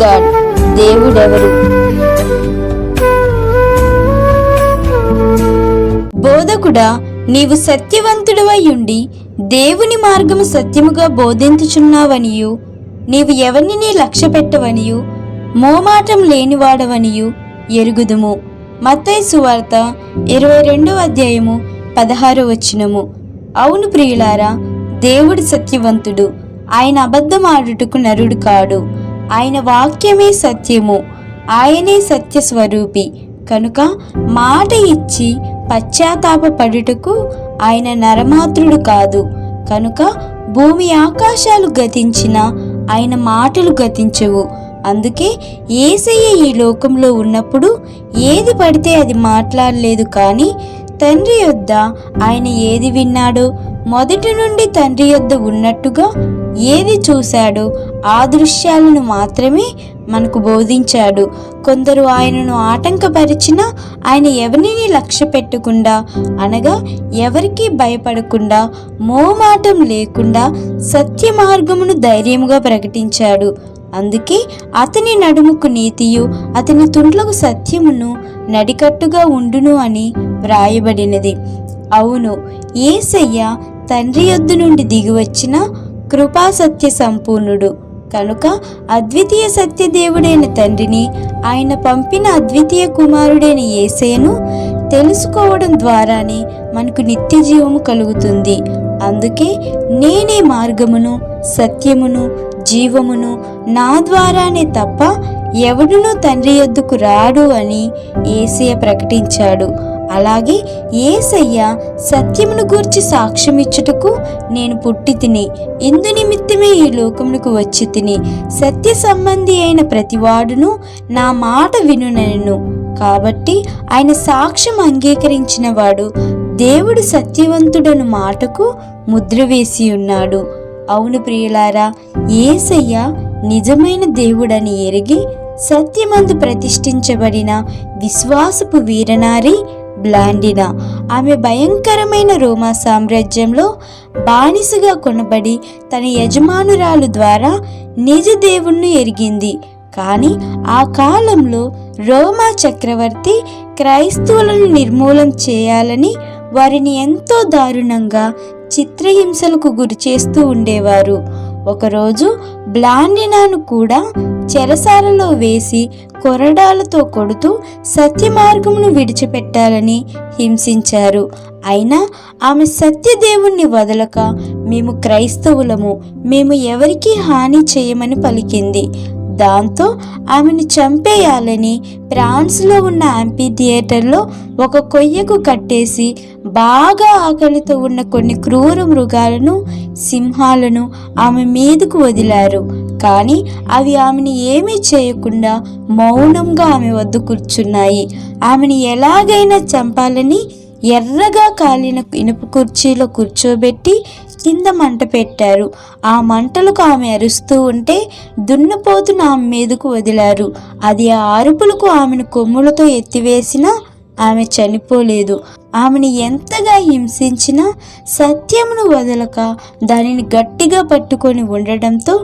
God. దేవుడెవరు? బోధకుడా నీవు సత్యవంతుడవై ఉండి దేవుని మార్గము సత్యముగా బోధించుచున్నావనియు నీవు ఎవరిని లక్ష్య పెట్టవనియు మోమాటం లేనివాడవనియు ఎరుగుదుము. మత్తై సువార్త ఇరవై రెండవ అధ్యాయము పదహారు వచ్చినము అవును ప్రియులారా దేవుడు సత్యవంతుడు ఆయన అబద్ధమాడుటకు నరుడు కాడు. ఆయన వాక్యమే సత్యము. ఆయనే సత్య స్వరూపి కనుక మాట ఇచ్చి పశ్చాత్తాపపడుటకు ఆయన నరమాత్రుడు కాదు. కనుక భూమి ఆకాశాలు గతించిన ఆయన మాటలు గతించవు. అందుకే ఏసయ్య ఈ లోకంలో ఉన్నప్పుడు ఏది పడితే అది మాట్లాడలేదు కానీ తండ్రి యొద్ద ఆయన ఏది విన్నాడో మొదటి నుండి తండ్రి యొద్ద ఉన్నట్టుగా ఏది చూశాడో ఆ దృశ్యాలను మాత్రమే మనకు బోధించాడు. కొందరు ఆయనను ఆటంకపరిచినా ఆయన ఎవరిని లక్ష్య పెట్టకుండా అనగా ఎవరికీ భయపడకుండా మోమాటం లేకుండా సత్య మార్గమును ధైర్యముగా ప్రకటించాడు. అందుకే అతని నడుముకు నీతియు అతని తుండ్లకు సత్యమును నడికట్టుగా ఉండును అని వ్రాయబడినది. అవును ఏసయ్య తండ్రి యొద్దు నుండి దిగివచ్చిన కృపాసత్య సంపూర్ణుడు. కనుక అద్వితీయ సత్యదేవుడైన తండ్రిని ఆయన పంపిన అద్వితీయ కుమారుడైన యేసయ్యను తెలుసుకోవడం ద్వారానే మనకు నిత్య జీవము కలుగుతుంది. అందుకే నేనే మార్గమును సత్యమును జీవమును నా ద్వారానే తప్ప ఎవడునూ తండ్రి యొద్దకు రాడు అని ఏసయ్య ప్రకటించాడు. అలాగే ఏసయ్య సత్యమును గూర్చి సాక్ష్యమిచ్చుటకు నేను పుట్టి తిని ఇందు నిమిత్తమే ఈ లోకమునకు వచ్చి తిని సత్య సంబంధి అయిన ప్రతివాడును నా మాట వినునను. కాబట్టి ఆయన సాక్ష్యం అంగీకరించిన వాడు దేవుడు సత్యవంతుడను మాటకు ముద్ర వేసి ఉన్నాడు. అవును ప్రియులారా ఏసయ్య నిజమైన దేవుడని ఎరిగి సత్యమందు ప్రతిష్ఠించబడిన విశ్వాసపు వీరనారి బ్లాండినా. ఆమె భయంకరమైన రోమా సామ్రాజ్యంలో బానిసగా కొనబడి తన యజమానురాలు ద్వారా నిజ దేవుణ్ణి ఎరిగింది. కానీ ఆ కాలంలో రోమా చక్రవర్తి క్రైస్తవులను నిర్మూలం చేయాలని వారిని ఎంతో దారుణంగా చిత్రహింసలకు గురి చేస్తూ ఉండేవారు. ఒకరోజు బ్లాండినాను కూడా చెరసాలలో వేసి కొరడాలతో కొడుతూ సత్య మార్గమును విడిచిపెట్టాలని హింసించారు. అయినా ఆమె సత్యదేవుణ్ణి వదలక మేము క్రైస్తవులము మేము ఎవరికీ హాని చేయమని పలికింది. దాంతో ఆమెను చంపేయాలని ఫ్రాన్స్లో ఉన్న యాంపీ థియేటర్లో ఒక కొయ్యకు కట్టేసి బాగా ఆకలితో ఉన్న కొన్ని క్రూర మృగాలను సింహాలను ఆమె మీదకు వదిలారు. కానీ అవి ఆమెను ఏమీ చేయకుండా మౌనంగా ఆమె వద్ద కూర్చున్నాయి. ఆమెను ఎలాగైనా చంపాలని ఎర్రగా కాలిన ఇనుప కుర్చీలో కూర్చోబెట్టి కింద మంట పెట్టారు. ఆ మంటలకు ఆమె అరుస్తూ ఉంటే దున్నపోతును ఆమె మీదకు వదిలారు. అది ఆ అరుపులకు ఆమెను కొమ్ములతో ఎత్తివేసినా ఆమె చనిపోలేదు. ఆమెను ఎంతగా హింసించినా సత్యమును వదలక దానిని గట్టిగా పట్టుకొని ఉండడంతో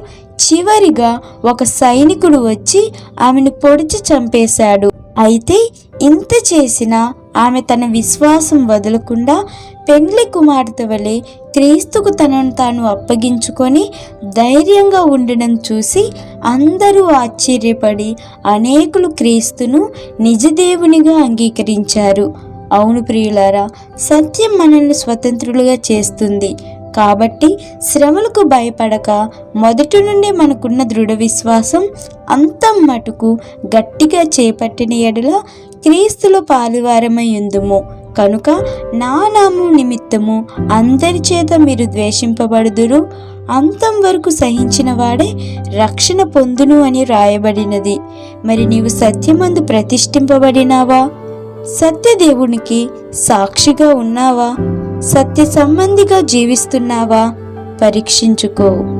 చివరిగా ఒక సైనికుడు వచ్చి ఆమెను పొడిచి చంపేశాడు. అయితే ఇంత చేసినా ఆమె తన విశ్వాసం వదలకుండా పెండ్లి కుమార్తె వలె క్రీస్తుకు తనను తాను అప్పగించుకొని ధైర్యంగా ఉండడం చూసి అందరూ ఆశ్చర్యపడి అనేకులు క్రీస్తును నిజదేవునిగా అంగీకరించారు. అవును ప్రియులారా సత్యం మనల్ని స్వతంత్రులుగా చేస్తుంది. కాబట్టి శ్రమలకు భయపడక మొదటి నుండి మనకున్న దృఢ విశ్వాసం అంతం మటుకు గట్టిగా చేపట్టిన ఎడల క్రీస్తులు పాలువారమయ్యుందుము కనుక నా నామం నిమిత్తము అందరి చేత మీరు ద్వేషింపబడుదురు. అంతం వరకు సహించిన వాడే రక్షణ పొందును అని రాయబడినది. మరి నీవు సత్యమందు ప్రతిష్ఠింపబడినావా? సత్యదేవునికి సాక్షిగా ఉన్నావా? సత్య సంబంధిగా జీవిస్తున్నావా? పరీక్షించుకో.